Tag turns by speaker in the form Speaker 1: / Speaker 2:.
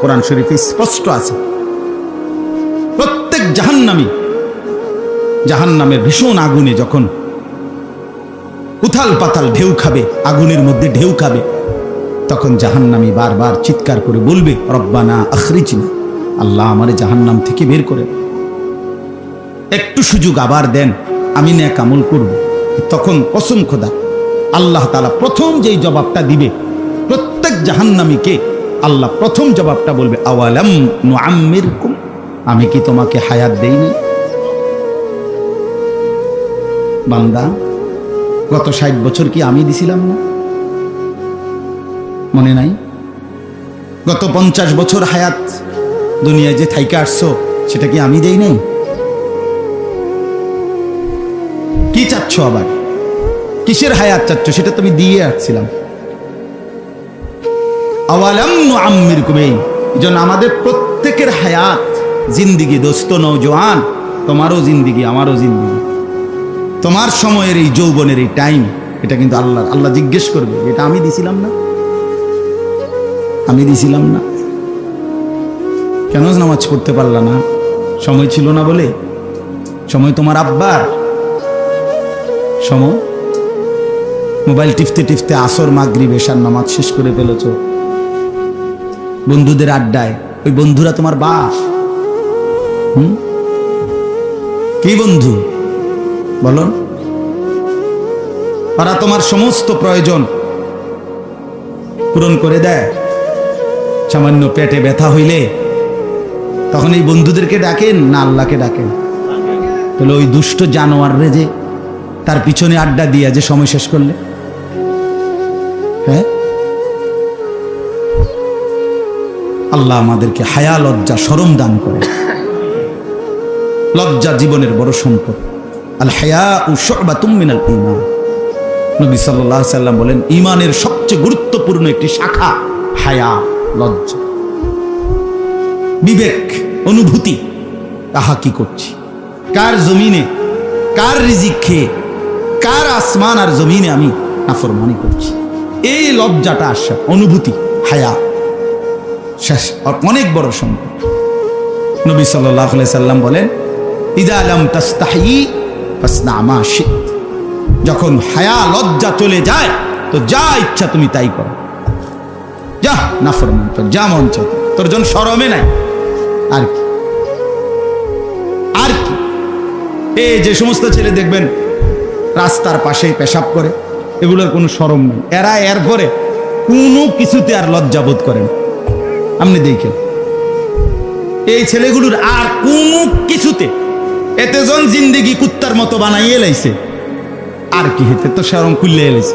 Speaker 1: কোরআন শরীফে স্পষ্ট আছে। প্রত্যেক জাহান্নামী, জাহান্নামের ভীষণ আগুনে যখন উথাল পাতাল ঢেউ খাবে, আগুনের মধ্যে ঢেউ খাবে, তখন জাহান্নামী বারবার চিৎকার করে বলবে, রব্বানা আখরিচিনা আল্লাহ আমারে জাহান্নাম থেকে বের করে একটু সুযোগ আবার দেন, আমি ন্যাক আমল করব। তখন কসম খোদা আল্লাহ তালা প্রথম যেই জবাবটা দিবে, প্রত্যেক জাহান্নামীকে আল্লাহ প্রথম জবাবটা বলবে, আওয়ালাম নুআম্মিরকুম, আমি কি তোমাকে হায়াত দেই নাই বান্দা, গত ষাট বছর কি আমি দিছিলাম না? মনে নাই? গত পঞ্চাশ বছর হায়াত দুনিয়ায় যে থাইকে আসছো, সেটা কি আমি দেই নাই? কি চাচ্ছ আবার? কিসের হায়াত চাচ্ছ, সেটা তুমি দিয়ে আসছিলাম। আমাদের প্রত্যেকের হায়াত জিন্দিগি, দোস্ত নৌজওয়ান তোমারও জিন্দিগি, আমারও জিন্দিগি। তোমার সময়ের এই যৌবনের এই টাইম এটা কিন্তু আল্লাহ আল্লাহ জিজ্ঞেস করবে, এটা আমি দিছিলাম না? আমি দিছিলাম না। কেন নামাজ পড়তে পারলা না? সময় ছিল না বলে? সময় তোমার আব্বার। সময়? মোবাইল টিপতে টিপতে আসর মাগরি বেশার নামাজ শেষ করে ফেলেছ। বন্ধুদের আড্ডায়, ওই বন্ধুরা তোমার বাস হুম? কি বন্ধু? বলো। ওরা তোমার সমস্ত প্রয়োজন পূরণ করে দেয়। সামান্য পেটে ব্যথা হইলে তখন এই বন্ধুদেরকে ডাকেন, না আল্লাহকে ডাকেন। তাহলে ওই দুষ্ট জানোয়াররে যে তার পিছনে আড্ডা দিয়া যে সময় শেষ করলে। হ্যাঁ? আল্লাহ আমাদেরকে হায়া, লজ্জা সরম দান করে। লজ্জা জীবনের বড় সম্পদ। আল হায়া ও শবা তুমিনাল ইমান নবী সাল্লাহ সাল্লাম বলেন ইমানের সবচেয়ে গুরুত্বপূর্ণ একটি শাখা হায়া, লজ্জা। বিবেক, অনুভূতি, তাহা কি করছি? কার জমিনে, কার রিজিক খেয়ে, কার আসমান আর জমিনে আমি নাফরমানি করছি? এই লজ্জাটা আসা, অনুভূতি, হায়া। শেষ অনেক বড় সম্পদ। নবী সাল্লাহ সাল্লাম বলেন, ইদা তাস্তাহি ফাসনা মা শিত। যখন হায়া, লজ্জা চলে যায়, তো যা ইচ্ছা তুমি তাই করো। যা নাফরমান, তোর যা মন তোর জন সরমে নাই। আর কি? আর কি? এ যে সমস্ত ছেলে দেখবেন, রাস্তার পাশে পেশাব করে, এগুলোর কোনো সরম নেই। এরা এর পরে কোনো কিছুতে আর লজ্জা বোধ করেন আপনি দেখেন। এই ছেলেগুলোর আর কোনো কিছুতে এতজন জিন্দিগি কুত্তার মতো বানাইয়ে লাইছে। আর কি হেতে তো সেরম কুল্লে এলাইছে